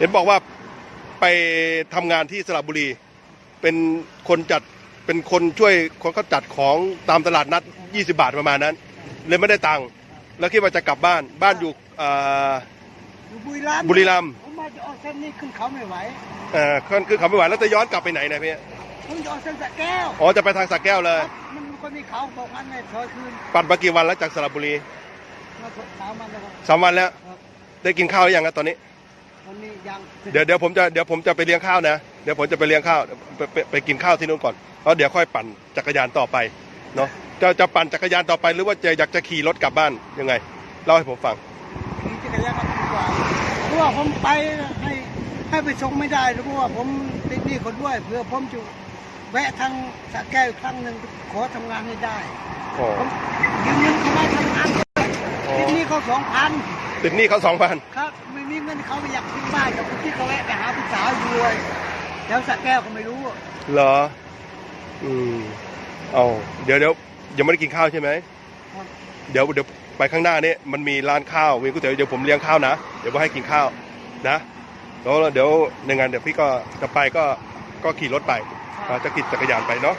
เห็นบอกว่าไปทำงานที่สระบุรี เป็นคนจัดเป็นคนช่วยคนเขาจัดของตามตลาดนัด 20 บาทประมาณนั้น เลยไม่ได้ตังค์แล้วคิดว่าจะกลับบ้านบ้านอยู่เอ่ออยู่บุรีรัมย์บุรีรัมย์ ผมมาจะออกเส้นนี้ขึ้นเขาไม่ไหวเอ่อขึ้นคือเขาไม่ไหวแล้วจะย้อนกลับไปไหนนะพี่ผมจะออกเส้นสระแก้วอ๋อจะไปทางสักแก้วเลย มันก็มีเขาบอกงั้นไม่ซอยคืนปั่นมากี่วันแล้วจากสระบุรีมาสามวันแล้วครับสามวันแล้ว ครับ ได้กินข้าวหรือยังครับตอนนี้วันนี้ ยังเดี๋ยวเดี๋ยวผมจะเดี๋ยวผมจะไปเลี้ยงข้าวนะ เดี๋ยวผมจะไปเลี้ยงข้าวไปไปไปกินข้าวที่นู่นก่อนแล้วเดี๋ยวค่อยปั่นจักรยานต่อไปเนาะจะจะปั่นจักรยานต่อไปหรือว่าจะอยากจะขี่รถกลับบ้านยังไงเล่าให้ผมฟังขี่จักรยานมาดีกว่าเพราะว่าผมไปให้ให้ไปส่งไม่ได้เพราะว่าผมติดหนี้คนด้วยเพื่อผมจะแวะทางสระแก้วอีกครั้งหนึ่งขอทำงานให้ได้อ๋อผมยืมเงินเขามาทำงานติดหนี้เขาสองพัน ติดหนี้เขาสองพันครับไม่มีเงินเขาไม่อยากซื้อบ้านกับที่เขาแวะไปหาพี่สาวอยู่เลยแล้วสระแก้วก็ไม่รู้เหรอ อืมเอาเดี๋ยวเดี๋ยวยังไม่ได้กินข้าวใช่ไหมครับเดี๋ยวเดี๋ยวไปข้างหน้านี่มันมีร้านข้าวมีก๋วยเตี๋ยวเดี๋ยวผมเลี้ยงข้าวนะเดี๋ยวผมให้กินข้าวนะแล้วเดี๋ยวในงานเดี๋ยวพี่ก็จะไปก็ก็ขี่รถไปครับจะขี่จักรยานไปเนาะ